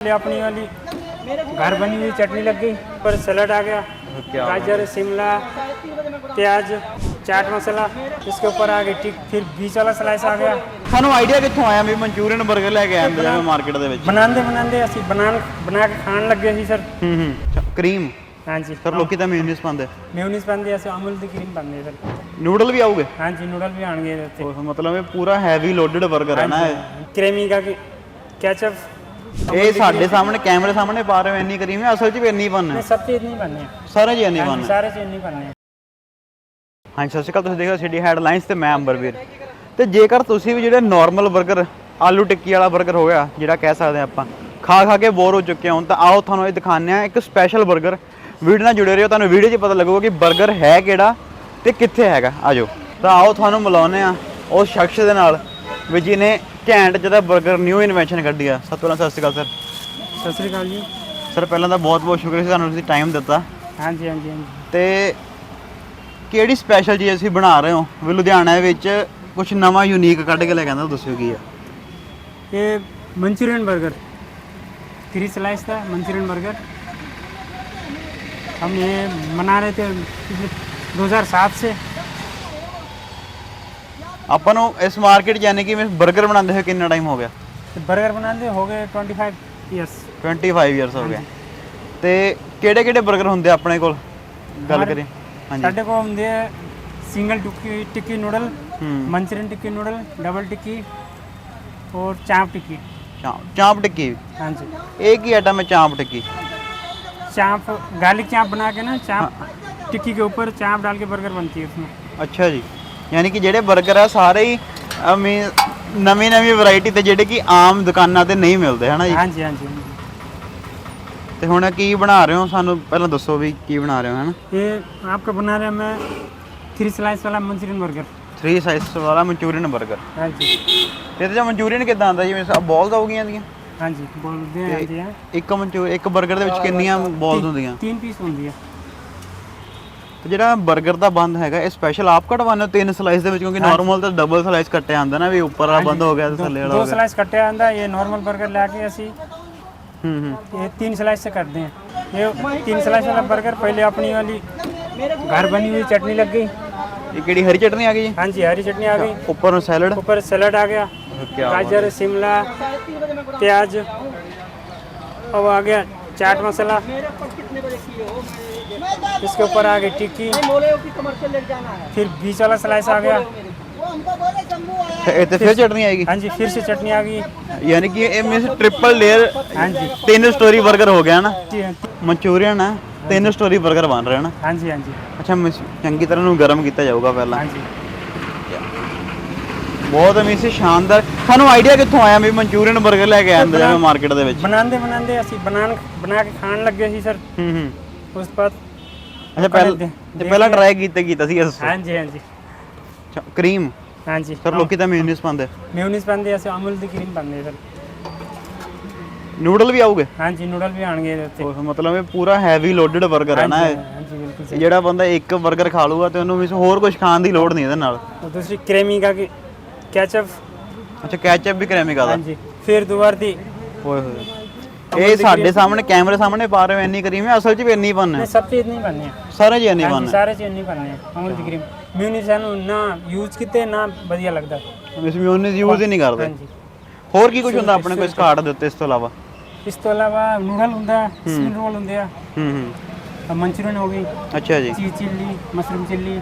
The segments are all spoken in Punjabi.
ले अपनी वाली घर बनी हुई चटनी लग गई पर सलाद आ गया गाजर शिमला प्याज चाट मसाला इसके ऊपर आ गई ठीक फिर बीच वाला ਸਲਾਈਸ ਆ ਗਿਆ। ਤੁਹਾਨੂੰ ਆਈਡੀਆ ਕਿੱਥੋਂ ਆਇਆ ਵੀ ਮਨਚੂਰੀਅਨ 버ਗਰ ਲੈ ਕੇ ਆਇਆ ਮੈਂ ਮਾਰਕੀਟ ਦੇ ਵਿੱਚ? ਬਣਾਉਂਦੇ ਬਣਾਉਂਦੇ ਅਸੀਂ ਬਣਾ ਬਣਾ ਕੇ ਖਾਣ ਲੱਗੇ ਸੀ ਸਰ ਹੂੰ ਹੂੰ। ਕਰੀਮ ਹਾਂਜੀ। ਸਰ ਲੋਕੀ ਤਾਂ ਮਿਊਨਿਸ ਪਾਉਂਦੇ। ਮਿਊਨਿਸ ਪਾਉਂਦੇ ਅਸੀਂ ਅਮਲ ਦੀ ਕਰੀਮ ਪਾਉਂਦੇ ਸਰ ਨੂਡਲ ਵੀ ਆਉਗੇ ਹਾਂਜੀ ਨੂਡਲ ਵੀ ਆਣਗੇ ਇੱਥੇ ਮਤਲਬ ਇਹ ਪੂਰਾ ਹੈਵੀ ਲੋਡਡ 버ਗਰ ਹੈ ਨਾ ਕ੍ਰੀਮੀ ਦਾ ਕੈਚਅਪ ਇਹ ਸਾਡੇ ਸਾਹਮਣੇ ਕੈਮਰੇ ਸਾਹਮਣੇ ਪਾ ਰਹੇ ਹੋ ਇੰਨੀ ਕਰੀਮ ਹੈ ਅਸਲ 'ਚ ਵੀ ਇੰਨੀ ਬਣ ਹੈ। ਸਭ ਚੀਜ਼ ਨਹੀਂ ਬਣਨੇ ਸਾਰੇ ਜੀ ਇੰਨੀ ਬਣ ਹੈ। ਸਾਰੇ ਸਤਿ ਸ਼੍ਰੀ ਅਕਾਲ ਤੁਸੀਂ ਦੇਖ ਰਹੇ ਹੋ ਸਿਟੀ ਹੈਡਲਾਈਨਸ ਤੇ ਮੈਂ ਅੰਬਰਵੀਰ। ਤੇ ਜੇਕਰ ਤੁਸੀਂ ਵੀ ਜਿਹੜੇ ਨਾਰਮਲ 버ਗਰ ਆਲੂ ਟਿੱਕੀ ਵਾਲਾ 버ਗਰ ਹੋ ਗਿਆ ਜਿਹੜਾ ਕਹਿ ਸਕਦੇ ਆਪਾਂ ਖਾ ਖਾ ਕੇ ਬੋਰ ਹੋ ਚੁੱਕੇ ਹਾਂ ਤਾਂ ਆਓ ਤੁਹਾਨੂੰ ਇਹ ਦਿਖਾਉਂਦੇ ਆ ਇੱਕ ਸਪੈਸ਼ਲ 버ਗਰ ਵੀਡੀਓ ਨਾਲ ਜੁੜੇ ਰਹੋ ਤੁਹਾਨੂੰ ਵੀਡੀਓ 'ਚ ਪਤਾ ਲੱਗੂਗਾ ਕਿ 버ਗਰ ਹੈ ਕਿਹੜਾ ਤੇ ਕਿੱਥੇ ਹੈਗਾ। ਆਜੋ। ਤਾਂ ਆਓ ਤੁਹਾਨੂੰ ਮਿਲਾਉਂਦੇ ਆ ਉਸ ਸ਼ਖਸ ਦੇ ਨਾਲ ਵੀ ਜਿਹਨੇ ਘੈਂਟ ਜਿਹੜਾ 버ਗਰ ਨਿਊ ਇਨਵੈਂਸ਼ਨ ਕੱਢੀ ਆ। ਸਭ ਤੋਂ ਪਹਿਲਾਂ ਸਤਿ ਸ਼੍ਰੀ ਅਕਾਲ ਸਰ ਸਤਿ ਸ੍ਰੀ ਅਕਾਲ ਜੀ। ਸਰ ਪਹਿਲਾਂ ਤਾਂ ਬਹੁਤ ਬਹੁਤ ਸ਼ੁਕਰੀਆ ਸਾਨੂੰ ਤੁਸੀਂ ਟਾਈਮ ਦਿੱਤਾ। ਹਾਂਜੀ ਹਾਂਜੀ ਹਾਂਜੀ। ਤੇ ਕਿਹੜੀ ਸਪੈਸ਼ਲ ਚੀਜ਼ ਅਸੀਂ ਬਣਾ ਰਹੇ ਹੋ? ਵੀ ਲੁਧਿਆਣਾ ਵਿੱਚ ਕੁਝ ਨਵਾਂ ਯੂਨੀਕ ਕੱਢ ਕੇ ਲੈ ਕੇ ਆਂਦਾ ਦੱਸਿਓ ਕੀ ਆ। ਇਹ ਮਨਚੂਰੀਅਨ 버ਗਰ थ्री ਸਲਾਈਸ ਦਾ मंचूरियन बर्गर हम ये मना रहे 2007 से ਆਪਾਂ ਨੂੰ ਇਸ ਮਾਰਕੀਟ ਜਾਣੇ ਕਿ ਮੈਂ 버ਗਰ ਬਣਾਉਂਦੇ ਹੋਏ ਕਿੰਨਾ ਟਾਈਮ ਹੋ ਗਿਆ? 버ਗਰ ਬਣਾਉਂਦੇ ਹੋ ਗਏ 25 ਇਅਰਸ 25 ਇਅਰਸ ਹੋ ਗਏ। ਤੇ ਕਿਹੜੇ ਕਿਹੜੇ 버ਗਰ ਹੁੰਦੇ ਆਪਣੇ ਕੋਲ? ਗੱਲ ਕਰੀ ਹਾਂਜੀ। ਸਾਡੇ ਕੋਲ ਹੁੰਦੇ ਆ single tikki tikki noodle Manchurian tikki noodle double tikki ਔਰ ਚਾਂਪ ਟਿੱਕੀ। ਚਾਂਪ ਟਿੱਕੀ। ਹਾਂਜੀ। ਇਹ ਕੀ ਆਟਾ ਮੈਂ ਚਾਂਪ ਟਿੱਕੀ? चाप गार्लिक चाप बना के ना चाप टिक्की के ऊपर चाप डाल के बर्गर बनती है उसमें अच्छा जी ਯਾਨੀ ਕਿ ਜਿਹੜੇ 버ਗਰ ਆ ਸਾਰੇ ਹੀ ਮੀ ਨਵੀਂ ਨਵੀਂ ਵੈਰਾਈਟੀ ਤੇ ਜਿਹੜੇ ਕਿ ਆਮ ਦੁਕਾਨਾਂ ਤੇ ਨਹੀਂ ਮਿਲਦੇ ਹਨਾ ਜੀ? ਹਾਂਜੀ ਹਾਂਜੀ ਤੇ ਹੁਣ ਕੀ ਬਣਾ ਰਹੇ ਹੋ? ਸਾਨੂੰ ਪਹਿਲਾਂ ਦੱਸੋ ਵੀ ਕੀ ਬਣਾ ਰਹੇ ਹੋ ਹਨਾ? ये आपका बना रहा मैं थ्री स्लाइस वाला मंचूरियन बर्गर 3 ਸਾਈਜ਼ ਵਾਲਾ ਮਨਚੂਰੀਅਨ 버ਗਰ हाँ जी ਇਹਦੇ ਚ ਮਨਚੂਰੀਅਨ ਕਿਦਾਂ ਆਂਦਾ ਜਿਵੇਂ ਬੋਲਸ ਆਉਗੀਆਂ ਦੀਆਂ हाँ जी बोल दे हाँ जी हाँ। ਇੱਕ ਮਨਚੂ ਇੱਕ 버ਗਰ ਦੇ ਵਿੱਚ ਕਿੰਨੀਆਂ ਬੋਲਸ ਹੁੰਦੀਆਂ? तीन पीस होंगी है ਤੇ ਜਿਹੜਾ 버ਗਰ ਦਾ ਬੰਦ ਹੈਗਾ ਇਹ ਸਪੈਸ਼ਲ ਆਪ ਕਟਵਾਉਂਦੇ ਹੋ ਤਿੰਨ ਸਲਾਈਸ ਦੇ ਵਿੱਚ ਕਿਉਂਕਿ ਨਾਰਮਲ ਤਾਂ ਡਬਲ ਸਲਾਈਸ ਕੱਟਿਆ ਜਾਂਦਾ ਨਾ ਵੀ ਉੱਪਰ ਵਾਲਾ ਬੰਦ ਹੋ ਗਿਆ ਤੇ ਥੱਲੇ ਵਾਲਾ ਹੋ ਦੋ ਗਿਆ स्लाइस कटे आंदा ये नॉर्मल बर्गर लाके ऐसी ਹੂੰ ਹੂੰ ये तीन स्लाइस से करते हैं ये तीन स्लाइस वाला बर्गर पहले अपनी वाली घर बनी हुई चटनी लग गई ਇਹ ਕਿਹੜੀ ਹਰੀ ਚਟਨੀ ਆ ਗਈ ਜੀ हाँ जी हरी चटनी आ गई ਉੱਪਰ ਨੂੰ ਸੈਲਡ ऊपर सलाद आ गया क्या बात गाजर शिमला प्याज अब आ गया चाट मसाला इसके ऊपर आ गई टिक्की फिर बीच वाला स्लाइस आ गया। ਇਹ ਤੇ ਫਿਰ ਚਟਨੀ हाँ। जी फिर से चटनी आ गई। ਯਾਨੀ ਕਿ ਇਹ ਮੀਨਸ ਟ੍ਰਿਪਲ हाँ जी। ਤਿੰਨ ਸਟੋਰੀ 버ਗਰ ਹੋ ਗਿਆ ਨਾ ती- ਮਨਚੂਰੀਅਨ ਹੈ ਤਿੰਨ ਸਟੋਰੀ 버ਗਰ ਬਣ ਰਿਹਾ ਨਾ हाँ जी हाँ जी। ਅੱਛਾ ਮਸ- ਚੰਗੀ ਤਰ੍ਹਾਂ ਨੂੰ ਗਰਮ ਕੀਤਾ ਜਾਊਗਾ हाँ जी। ਬਹੁਤ ਮੀਨਸ ਸ਼ਾਨਦਾਰ ਸਾਨੂੰ ਆਈਡੀਆ ਕਿੱਥੋਂ ਆਇਆ ਵੀ ਮਨਚੂਰੀਅਨ 버ਗਰ ਲੈ ਕੇ ਆਂਦੇ ਜਿਵੇਂ ਮਾਰਕੀਟ ਦੇ ਵਿੱਚ ਬਣਾਉਂਦੇ ਬਣਾਉਂਦੇ ਅਸੀਂ ਬਣਾਉਣ ਬਣਾ ਕੇ ਸੀ ਅੱਛਾ ਪਹਿਲਾਂ ਤੇ ਪਹਿਲਾਂ ਟਰਾਈ ਕੀਤਾ ਕੀਤਾ ਸੀ ਇਸ ਹਾਂਜੀ ਹਾਂਜੀ। ਕਰੀਮ ਹਾਂਜੀ ਸਰ ਲੋਕੀ ਤਾਂ ਮਿਊਨਿਸ ਪਾਉਂਦੇ। ਮਿਊਨਿਸ ਪਾਉਂਦੇ ਅਸੀਂ ਅਮੁਲ ਦੀ ਕਰੀਮ ਪਾਉਂਦੇ ਸਰ। ਨੂਡਲ ਵੀ ਆਉਗੇ ਹਾਂਜੀ ਨੂਡਲ ਵੀ ਆਣਗੇ ਇਹਦੇ ਉੱਤੇ। ਉਹ ਮਤਲਬ ਇਹ ਪੂਰਾ ਹੈਵੀ ਲੋਡਡ 버ਗਰ ਹੈ ਨਾ ਇਹ। ਜਿਹੜਾ ਬੰਦਾ ਇੱਕ 버ਗਰ ਖਾ ਲੂਗਾ ਤੇ ਉਹਨੂੰ ਵੀ ਹੋਰ ਕੁਝ ਖਾਣ ਦੀ ਲੋੜ ਨਹੀਂ ਇਹਦੇ ਨਾਲ। ਤੁਸੀਂ ਕ੍ਰੀਮੀਗਾ ਕਿ ਕੈਚਅਪ ਅੱਛਾ ਕੈਚਅਪ ਵੀ ਕ੍ਰੀਮੀਗਾ ਦਾ ਹਾਂਜੀ ਫਿਰ ਦੁਬਾਰ ਦੀ ਓਏ ਹੋਏ। ਇਹ ਸਾਡੇ ਸਾਹਮਣੇ ਕੈਮਰੇ ਸਾਹਮਣੇ ਪਾ ਰਹੇ ਇੰਨੀ ਕਰੀਮ ਹੈ? ਅਸਲ 'ਚ ਵੀ ਇੰਨੀ ਬਣਨਾ ਹੈ। सब चीज नहीं बननी है ਸਾਰਾ ਜੀ ਇੰਨੀ ਹਾਂਜੀ, ਬਣਨਾ ਸਾਰੇ ਚੀਜ਼ ਨਹੀਂ ਬਣਨੀ ਹੈ। ਅਮੂਲ ਦੀ ਕਰੀਮ ਮਿਊਨੀ ਸਾਨੂੰ ਨਾ ਯੂਜ਼ ਕੀਤੇ ਨਾ ਵਧੀਆ ਲੱਗਦਾ। ਇਸ ਮਿਊਨਿਸ ਯੂਜ਼ ਹੀ ਨਹੀਂ ਕਰਦੇ। ਹਾਂਜੀ। ਹੋਰ ਕੀ ਕੁਝ ਹੁੰਦਾ ਆਪਣੇ ਕੋਲ ਇਸ ਕਾਰਡ ਦੇ ਉੱਤੇ ਇਸ ਤੋਂ ਇਲਾਵਾ? ਇਸ ਤੋਂ ਇਲਾਵਾ ਨੂਡਲ ਹੁੰਦਾ ਸਪਿਨ ਰੋਲ ਹੁੰਦੇ ਆ। ਹੂੰ ਹੂੰ। ਮਨਚੂਰੀਅਨ ਹੋ ਗਈ ਅੱਛਾ ਜੀ। ਚੀਜ਼ ਚਿੱਲੀ ਮਸ਼ਰੂਮ ਚਿੱਲੀ।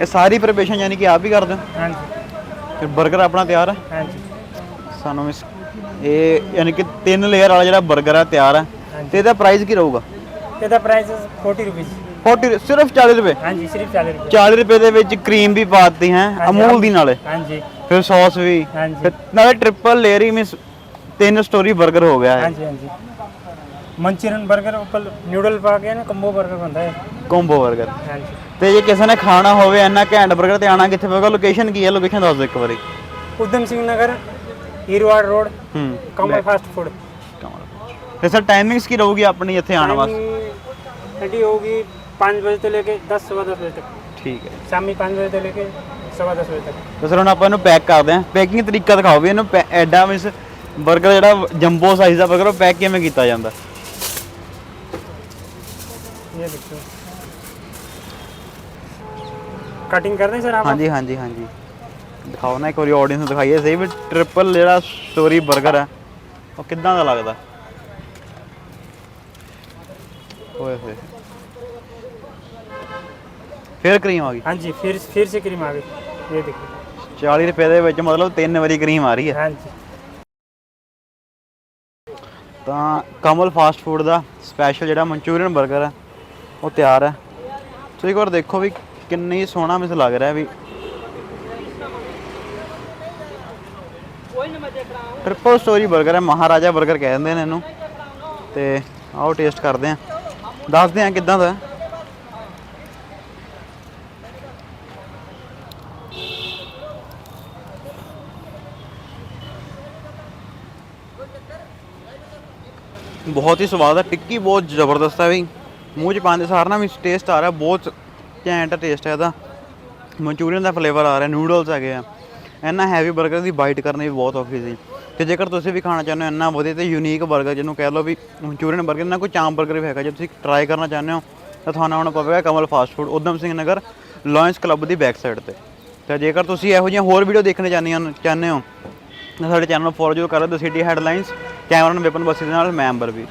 ਇਹ ਸਾਰੀ ਪ੍ਰੀਪਰੇਸ਼ਨ ਯਾਨੀ ਕਿ ਆਪ ਹੀ ਕਰਦੇ ਹੋ? ਹਾਂਜੀ। ਫਿਰ ਆਪਣਾ ਤਿਆਰ ਇਹ ਯਾਨੀ ਕਿ ਤਿੰਨ ਲੇਅਰ ਵਾਲਾ ਜਿਹੜਾ 버ਗਰ ਆ ਤਿਆਰ ਆ। ਤੇ ਇਹਦਾ ਪ੍ਰਾਈਸ ਕੀ ਰਹੂਗਾ? ਇਹਦਾ ਪ੍ਰਾਈਸ 40 ਰੁਪਏ 40 ਸਿਰਫ 40 ਰੁਪਏ? ਹਾਂਜੀ ਸਿਰਫ 40 ਰੁਪਏ। 40 ਰੁਪਏ ਦੇ ਵਿੱਚ ਕਰੀਮ ਵੀ ਪਾਤੀ ਹੈ ਅਮੂਲ ਦੀ ਨਾਲੇ। ਹਾਂਜੀ। ਫਿਰ ਸੌਸ ਵੀ। ਹਾਂਜੀ। ਨਾਲੇ ਟ੍ਰਿਪਲ ਲੇਅਰ ਹੀ ਮੀਨਸ ਤਿੰਨ ਸਟੋਰੀ 버ਗਰ ਹੋ ਗਿਆ ਹੈ ਹਾਂਜੀ ਹਾਂਜੀ। ਮੰਚੂਰੀਅਨ 버ਗਰ ਉੱਪਰ ਨਿਊਡਲ ਪਾ ਕੇ ਨਾ ਕੰਬੋ 버ਗਰ ਬਣਦਾ ਹੈ ਕੰਬੋ 버ਗਰ ਹਾਂਜੀ। ਤੇ ਜੇ ਕਿਸੇ ਨੇ ਖਾਣਾ ਹੋਵੇ ਇੰਨਾ ਘੈਂਟ 버ਗਰ ਤੇ ਆਣਾ ਕਿੱਥੇ ਪਵੇਗਾ ਲੋਕੇਸ਼ਨ ਕੀ ਹੈ? ਲੋਕੇਸ਼ਨ ਦੱਸ ਦਿਓ ਇੱਕ ਵਾਰੀ। ਉਦਮ ਸਿੰਘ ਨਗਰ ਹੀरवाड़ रोड हम्म कमल फास्ट फूड कमल फिर सर टाइमिंग्स की रहूगी अपनी ਇੱਥੇ ਆਉਣ ਵਾਸਤੇ रेडी होगी पाँच बजे से लेके दस सवा दस बजे तक ਠੀਕ ਹੈ शामी पाँच बजे से लेके सवा दस बजे तक ਤਾਂ ਸਰ ਹੁਣ ਆਪਾਂ ਇਹਨੂੰ ਪੈਕ ਕਰਦੇ ਹਾਂ ਪੈਕਿੰਗ ਤਰੀਕਾ ਦਿਖਾਓ ਵੀ ਇਹਨੂੰ ਪੈ- ਐਡਾ ਮੀਨਸ 버ਗਰ ਜਿਹੜਾ ਜੰਬੋ ਸਾਈਜ਼ ਦਾ 버ਗਰ ਉਹ ਪੈਕ ਕਿਵੇਂ ਕੀਤਾ ਜਾਂਦਾ ये देखिए कटिंग कर दें सर आप ਹਾਂਜੀ ਹਾਂਜੀ ਹਾਂਜੀ ਦਿਖਾਓ ਨਾ ਇੱਕ ਵਾਰੀ ਆਡੀਅנס ਨੂੰ ਦਿਖਾਈਏ। ਸਹੀ ਵੀ ਟ੍ਰਿਪਲ ਜਿਹੜਾ ਸਟੋਰੀ 버ਗਰ ਹੈ ਉਹ ਕਿੱਦਾਂ ਦਾ ਲੱਗਦਾ? ਓਏ ਹੋਏ। ਫਿਰ ਕਰੀਮ ਆ ਗਈ। हाँ जी फिर फिर से क्रीम आ गई ये 40 ਰੁਪਏ ਦੇ ਵਿੱਚ ਮਤਲਬ ਤਿੰਨ ਵਾਰੀ ਕਰੀਮ ਆ ਰਹੀ ਹੈ। हाँ ਤਾਂ ਕਮਲ ਫਾਸਟ ਫੂਡ ਦਾ ਸਪੈਸ਼ਲ ਜਿਹੜਾ ਮਨਚੂਰੀਅਨ 버ਗਰ ਹੈ ਉਹ ਤਿਆਰ ਹੈ ਤੁਸੀਂ ਇੱਕ ਵਾਰ ਦੇਖੋ ਵੀ ਕਿੰਨੀ ਸੋਹਣਾ ਮਿਸ ਲੱਗ ਰਿਹਾ ਵੀ ਟ੍ਰਿਪਲ ਸਟੋਰੀ 버ਗਰ ਹੈ, ਮਹਾਰਾਜਾ 버ਗਰ ਕਹਿ ਦਿੰਦੇ ਨੇ ਇਹਨੂੰ। ਤੇ ਆਓ ਟੇਸਟ ਕਰਦੇ ਆ ਦੱਸਦੇ ਆ ਕਿਦਾਂ ਦਾ ਬਹੁਤ ਹੀ ਸਵਾਦ ਹੈ, ਟਿੱਕੀ ਬਹੁਤ ਜ਼ਬਰਦਸਤ ਹੈ ਵੀ ਮੂੰਹ 'ਚ ਪਾਉਂਦੇ ਸਾਰ ਨਾ ਵੀ ਟੇਸਟ ਆ ਰਿਹਾ, ਬਹੁਤ ਘੈਂਟ ਟੇਸਟ ਹੈ ਇਹਦਾ। ਮਨਚੂਰੀਅਨ ਦਾ ਫਲੇਵਰ ਆ ਰਿਹਾ ਨੂਡਲਸ ਹੈਗੇ ਆ। ਇੰਨਾ ਹੈਵੀ 버ਗਰ ਦੀ ਬਾਈਟ ਕਰਨੀ ਵੀ ਬਹੁਤ ਔਖੀ ਸੀ। ਤੇ ਜੇਕਰ ਤੁਸੀਂ ਵੀ ਖਾਣਾ ਚਾਹੁੰਦੇ ਹੋ, ਇੰਨਾ ਵਧੀਆ ਤੇ ਯੂਨੀਕ 버ਗਰ ਜਿਹਨੂੰ ਕਹਿ ਲਓ ਵੀ ਮਨਚੂਰੀਅਨ 버ਗਰ ਨਾ ਕੋਈ ਚਾਮ 버ਗਰ ਵੀ ਹੈਗਾ, ਜੇ ਤੁਸੀਂ ਟਰਾਈ ਕਰਨਾ ਚਾਹੁੰਦੇ ਹੋ, ਤਾਂ ਤੁਹਾਨੂੰ ਆਉਣਾ ਪਵੇਗਾ Kamal fast food Udam Singh Nagar lions club ਦੀ ਬੈਕ ਸਾਈਡ ਤੇ। ਤੇ ਜੇਕਰ ਤੁਸੀਂ ਇਹੋ ਜਿਹੀਆਂ ਹੋਰ ਵੀਡੀਓ ਦੇਖਣੇ ਹੋ ਚਾਹੁੰਦੇ ਹੋ, ਤਾਂ ਸਾਡੇ ਚੈਨਲ ਨੂੰ ਫੋਲੋ ਜ਼ਰੂਰ ਕਰੋ the city headlines cameraman weapon Bassi ਦੇ ਨਾਲ ਮੈਂਬਰ ਵੀ